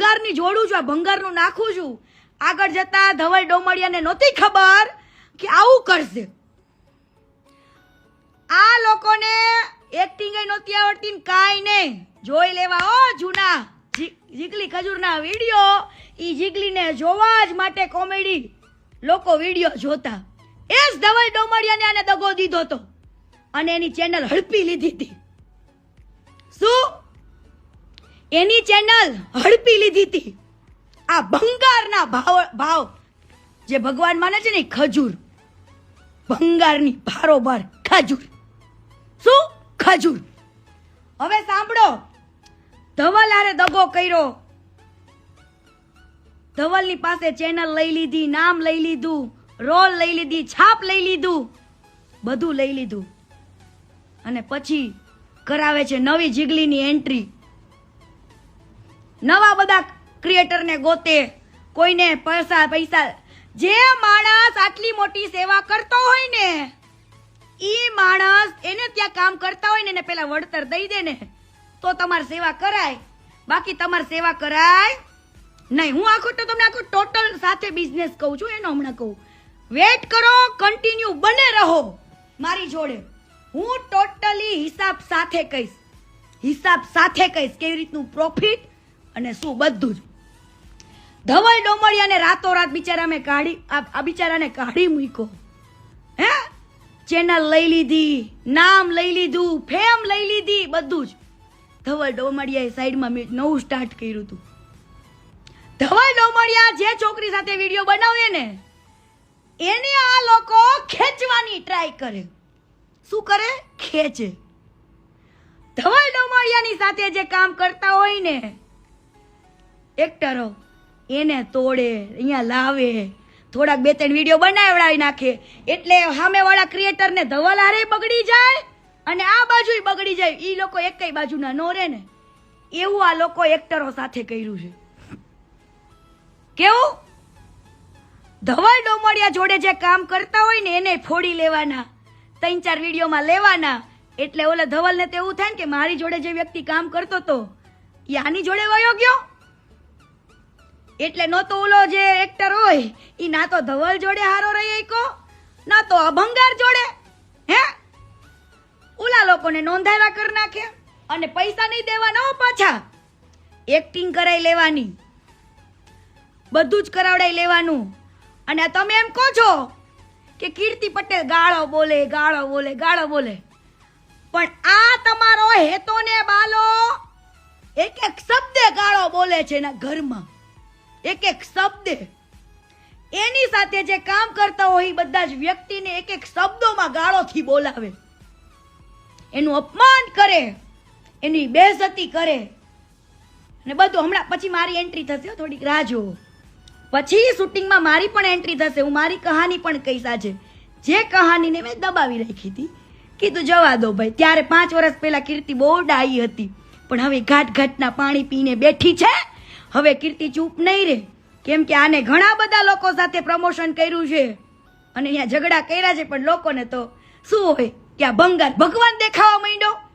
ભંગારની જોડું છું, આ ભંગારનું નાખું છું. આગળ જતા ધવલ ડોમડિયાને નહોતી ખબર કે આવું કરશે. આ લોકોને એક્ટિંગ નહોતી આવડતી ને કાંઈ નહીં જોઈ લેવા, ઓ જૂના જીગલી ખજૂરના વીડિયો. એ જીગલીને જોવા જ માટે કોમેડી લોકો વીડિયો જોતા. એ જ ધવલ ડોમડિયાને આને દગો દીધો તો અને એની ચેનલ હડપી લીધી હતી. શું? એની ચેનલ હડપી લીધી હતી. આ ભંગારના ભાવ ભાવ જે ભગવાન માને છે ને ખજૂર. ભંગારની ભારોબાર ખજૂર. શું? ખજૂર. હવે સાંભળો. ધવલ હારે દગો કર્યો. ધવલની પાસે ચેનલ લઈ લીધી, નામ લઈ લીધું, રોલ લઈ લીધી, છાપ લઈ લીધું, બધું લઈ લીધું. અને પછી કરાવે છે નવી જીગલીની એન્ટ્રી નવા બધા ક્રિએટરને ગોતે, કોઈને પૈસા પૈસા. જે માણસ આટલી મોટી સેવા કરતો હોય ને, ઈ માણસ એને ત્યાં કામ કરતા હોય ને, એને પેલા વળતર દઈ દે ને, તો તમારી સેવા કરાય. બાકી તમારી સેવા કરાય નહીં. હું આખો તો તમને આખો ટોટલ સાથે બિઝનેસ કહું છું, એનો હમણાં કહું. વેટ કરો કન્ટિન્યુ બને રહો. મારી જોડે. હું ટોટલી હિસાબ સાથે કહીશ. હિસાબ સાથે કહીશ કેવી રીતનું પ્રોફિટ અને શું, બધું જ. ધવલ ડોમડિયાને રાતોરાત બિચારા મેં કાઢી, આ બિચારાને કાઢી મૂક્યો. હે? ચેનલ લઈ લીધી, નામ લઈ લીધું ફેમ લઈ લીધી, બધું જ. ધવલ ડોમડિયાએ સાઈડમાં મેં નવું સ્ટાર્ટ કર્યું હતું. ધવલ ડોમળિયા જે છોકરી સાથે વીડિયો બનાવે ને, એને આ લોકો ખેંચવાની ટ્રાય કરે. શું કરે? ખેંચે. ધવલ ડોમડિયાની સાથે જે કામ કરતા હોય ને એક્ટરો એને તોડે, અહીંયા લાવે. થોડાક બે ત્રણ વીડિયો બનાવડાવી નાખે. એટલે સામેવાળા ક્રિએટરને ધવલ હારે બગડી જાય અને આ બાજુય બગડી જાય. એ લોકો એકેય બાજુના નો રે ને એવું આ લોકો એક્ટરો સાથે કર્યું છે. કેવું? ધવલ ડોમડિયા જોડે જે કામ કરતા હોય ને એને ફોડી લેવાના. ત્રણ ચાર વિડીયોમાં લેવાના. એટલે ઓલા ધવલને તો એવું થાય ને કે મારી જોડે જે વ્યક્તિ કામ કરતો તો એ આની જોડે વયો ગયો? એટલે નતો ઓલો જે એક્ટર હોય એ ના તો ધવલ જોડે હારો રહી શક્યો ના તો અભંગાર જોડે, હે? ઓલા લોકોને નોંધાયેલા કરી નાખે અને પૈસા નહીં દેવાના હો પાછા. એક્ટિંગ કરાવી લેવાની. બધું જ કરાવડાઈ લેવાનું. અને તમે એમ કહો છો કે કીર્તિ પટેલ ગાળો બોલે ગાળો બોલે ગાળો બોલે. પણ આ તમારો હેતો ને બાલો એક એક શબ્દે ગાળો બોલે છે એના ઘરમાં. એક એક શબ્દે. એની સાથે જે કામ કરતા હોય એ બધા જ વ્યક્તિને એક એક શબ્દોમાં ગાળોથી બોલાવે. એનું અપમાન કરે, એની બેઝતી કરે. અને બધું હમણાં પછી મારી એન્ટ્રી થશે થોડીક રાહ જુઓ. પછી શૂટિંગમાં મારી પણ એન્ટ્રી થશે, હું મારી કહાની પણ કહીશ આજે. જે કહાનીને મેં દબાવી રાખી હતી, કીધું જવા દો ભાઈ, ત્યારે પાંચ વર્ષ પહેલા કીર્તિ બહુ ડાઈ હતી. પણ હવે ઘાટ ઘાટના પાણી પીને બેઠી છે. હવે કીર્તિ ચૂપ નહીં રહે. કેમ કે આને ઘણા બધા લોકો સાથે પ્રમોશન કર્યું છે. અને અહીંયા ઝઘડા કર્યા છે, પણ લોકોને તો શું હોય? આ ભંગાર ભગવાન દેખાવા માંડ્યો.